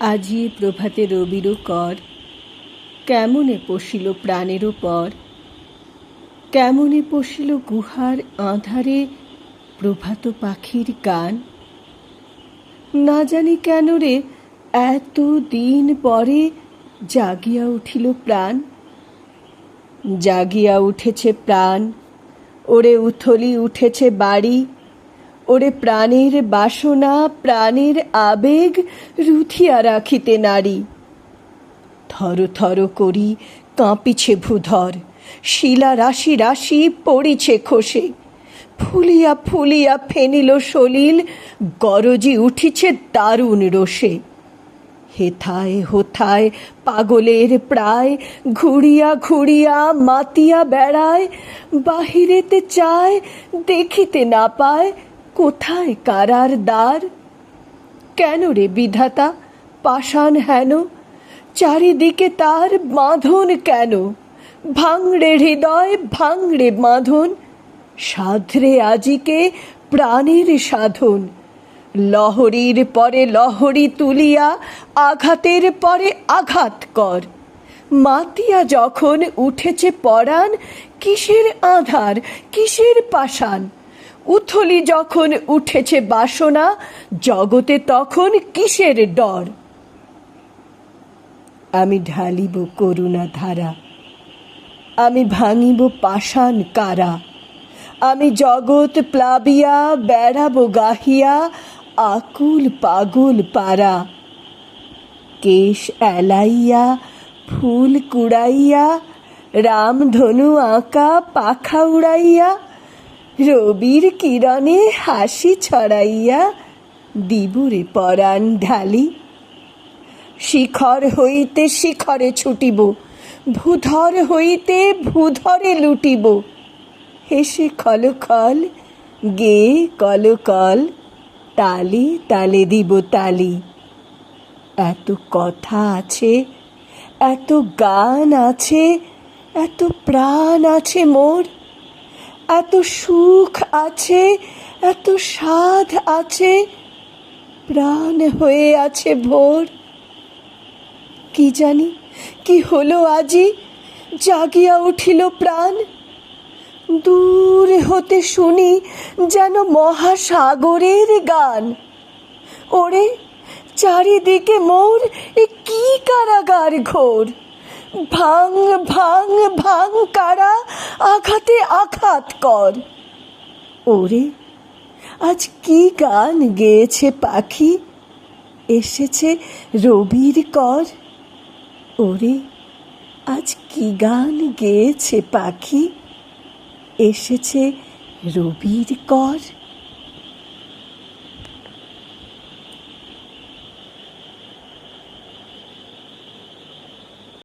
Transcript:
আজিয়ে প্রভাতে রবিরও কর। কেমনে পশিল প্রাণেরও পর? কেমনে পশিল গুহার আঁধারে প্রভাত পাখির গান? না জানি কেন রে, এত দিন পরে জাগিয়া উঠিল প্রাণ। জাগিয়া উঠেছে প্রাণ, ওরে উথলি উঠেছে বাড়ি ওরে প্রাণের বাসনা, প্রাণের আবেগ রুথিয়া রাখিতে নারী। থর থর করি কাঁপিছে ভূধর, শিলা রাশি রাশি পড়িছে খসে। ফুলিয়া ফুলিয়া ফেনিল সলিল, গরজি উঠিছে দারুণ রোষে। হেথায় হোথায় পাগলের প্রায়, ঘুরিয়া ঘুরিয়া মাতিয়া বেড়ায়, বাহিরেতে চায়, দেখিতে না পায় কোথায় কারার দ্বার? কেন রে বিধাতা, পাষাণ হেন? চারিদিকে তার বাঁধন কেন? ভাঙড়ে হৃদয়, ভাঙড়ে বাঁধন। সাধরে আজিকে প্রাণের সাধন। লহরীর পরে লহরী তুলিয়া, আঘাতের পরে আঘাত কর। মাতিয়া যখন উঠেছে পরাণ, কিসের আধার, কিসের পাষাণ? উথলি যখন উঠেছে বাসনা, জগতে তখন কিসের ডর? আমি ঢালিব করুণা ধারা আমি ভাঙিব পাষাণ কারা, আমি জগৎ প্লাবিয়া, বেড়াবো গাহিয়া, আকুল পাগল পারা। কেশ এলাইয়া, ফুল কুড়াইয়া, রামধনু আঁকা, পাখা উড়াইয়া রবির কিরণে হাসি ছড়াইয়া দিবুরে পরাণ ঢালি। শিখর হইতে শিখরে ছুটিব, ভূধর হইতে ভূধরে লুটিব। হেসে খলখল গে কলকল তালে তালে দিব তালি। এত কথা আছে, এত গান আছে, এত প্রাণ আছে মোর। এত সুখ আছে, এত সাধ আছে, প্রাণ হয়ে আছে ভোর। কি জানি, কি হলো আজি, জাগিয়া উঠিল প্রাণ। দূর হতে শুনি যেন মহাসাগরের গান। ওরে, চারিদিকে মোর এ কি কারাগার ঘোর। ভাঙ ভাং ভাং কারা? আঘাতে আঘাত কর। ওরে, আজ কি গান গেয়েছে পাখি? এসেছে রবির কর। ওরে, আজ কি গান গেয়েছে পাখি? এসেছে রবির কর।